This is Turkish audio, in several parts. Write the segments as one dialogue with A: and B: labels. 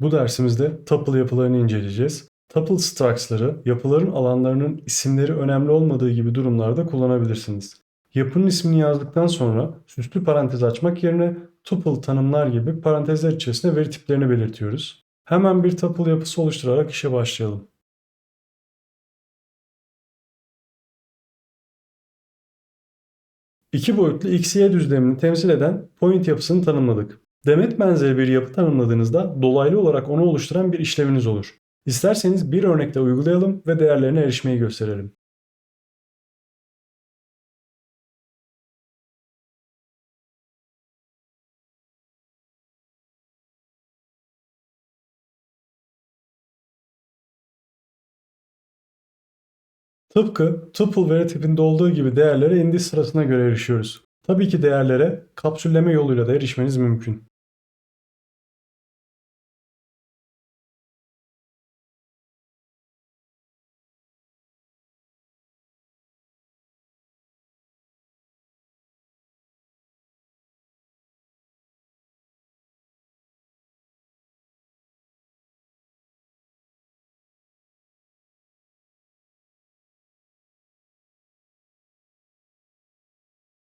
A: Bu dersimizde tuple yapılarını inceleyeceğiz. Tuple structs'ları yapıların alanlarının isimleri önemli olmadığı gibi durumlarda kullanabilirsiniz. Yapının ismini yazdıktan sonra süslü parantez açmak yerine tuple tanımlar gibi parantezler içerisinde veri tiplerini belirtiyoruz. Hemen bir tuple yapısı oluşturarak işe başlayalım. İki boyutlu x-y düzlemini temsil eden point yapısını tanımladık. Demet benzeri bir yapı tanımladığınızda dolaylı olarak onu oluşturan bir işleminiz olur. İsterseniz bir örnekle uygulayalım ve değerlerine erişmeyi gösterelim. Tıpkı tuple veri tipinde olduğu gibi değerlere indiş sırasına göre erişiyoruz. Tabii ki değerlere kapsülleme yoluyla da erişmeniz mümkün.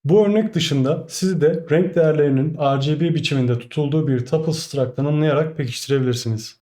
A: Bu örnek dışında sizi de renk değerlerinin RGB biçiminde tutulduğu bir tuple struct tanımlayarak pekiştirebilirsiniz.